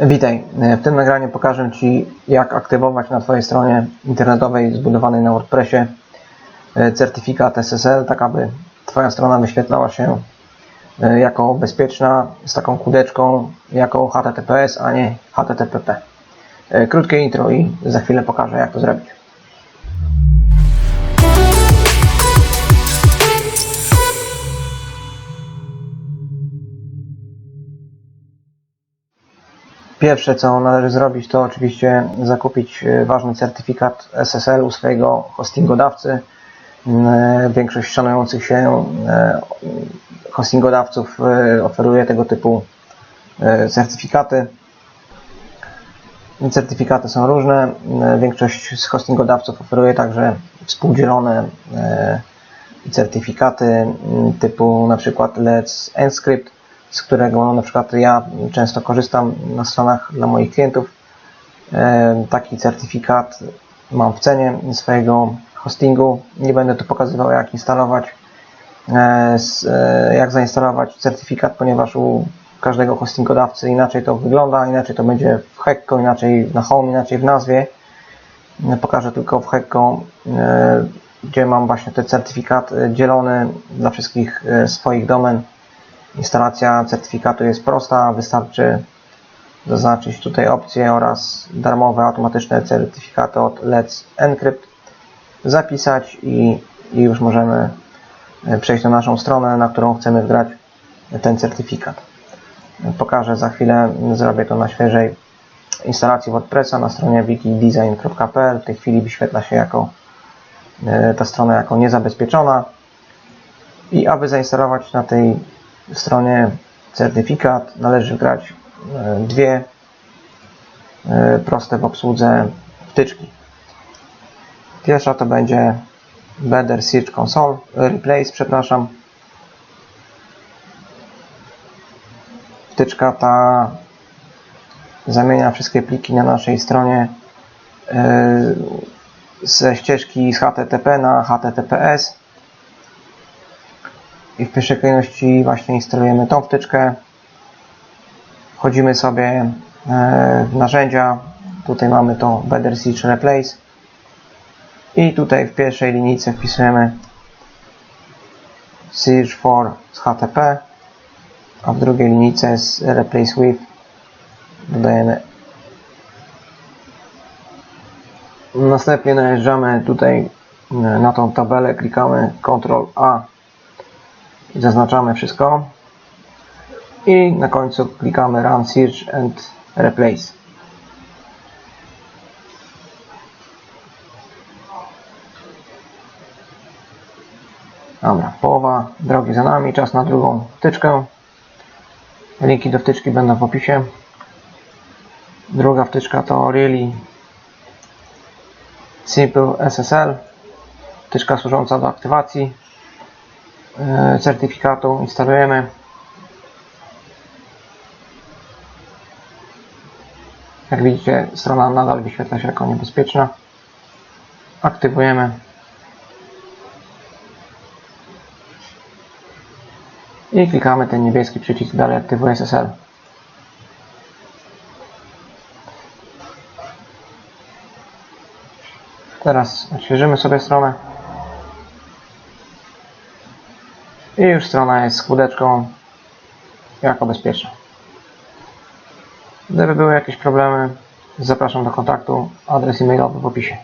Witaj. W tym nagraniu pokażę Ci, jak aktywować na Twojej stronie internetowej zbudowanej na WordPressie e, certyfikat SSL, tak aby Twoja strona wyświetlała się e, jako bezpieczna, z taką kudeczką, jako HTTPS, a nie HTTPP. E, Krótkie intro i za chwilę pokażę, jak to zrobić. Pierwsze, co należy zrobić, to oczywiście zakupić e, ważny certyfikat SSL u swojego hostingodawcy. Mm, Większość szanujących się e, hostingodawców e, oferuje tego typu e, certyfikaty. Certyfikaty są różne. Większość z hostingodawców oferuje także współdzielone e, certyfikaty m, typu na przykład Let's Encrypt, z którego na przykład ja często korzystam na stronach dla moich klientów. E, Taki certyfikat mam w cenie swojego hostingu. Nie będę tu pokazywał jak instalować, e, e, jak zainstalować certyfikat, ponieważ u każdego hostingodawcy inaczej to wygląda, inaczej to będzie w Hekko, inaczej na home, inaczej w nazwie. Pokażę tylko w Hekko, gdzie mam właśnie ten certyfikat dzielony dla wszystkich swoich domen. Instalacja certyfikatu jest prosta, wystarczy zaznaczyć tutaj opcje oraz darmowe automatyczne certyfikaty od Let's Encrypt, zapisać i, i już możemy e, przejść na naszą stronę, na którą chcemy wgrać ten certyfikat. Pokażę za chwilę, zrobię to na świeżej instalacji WordPressa na stronie wikidesign.pl. W tej chwili wyświetla się jako e, ta strona jako niezabezpieczona. I aby zainstalować na tej stronie certyfikat należy wgrać e, dwie e, proste w obsłudze wtyczki. Pierwsza to będzie Better Search Console, Replace, przepraszam. Wtyczka ta zamienia wszystkie pliki na naszej stronie e, ze ścieżki z HTTP na HTTPS i w pierwszej kolejności właśnie instalujemy tą wtyczkę. Wchodzimy sobie e, w narzędzia. Tutaj mamy to Better Search Replace. I tutaj w pierwszej linijce wpisujemy Search for z HTTP, a w drugiej linijce z Replace with dodajemy Następnie najeżdżamy tutaj e, na tą tabelę, klikamy Ctrl A zaznaczamy wszystko i na końcu klikamy Run Search and Replace. Dobra, połowa drogi za nami, czas na drugą wtyczkę. Linki do wtyczki będą w opisie. Druga wtyczka to Really Simple SSL, wtyczka służąca do aktywacji certyfikatu instalujemy. Jak widzicie, strona nadal wyświetla się jako niebezpieczna. Aktywujemy. I klikamy ten niebieski przycisk dalej aktywuj SSL. Teraz odświeżymy sobie stronę. I już strona jest z kółdeczką jako bezpieczna. Gdyby były jakieś problemy, zapraszam do kontaktu. Adres e-mailowy w opisie.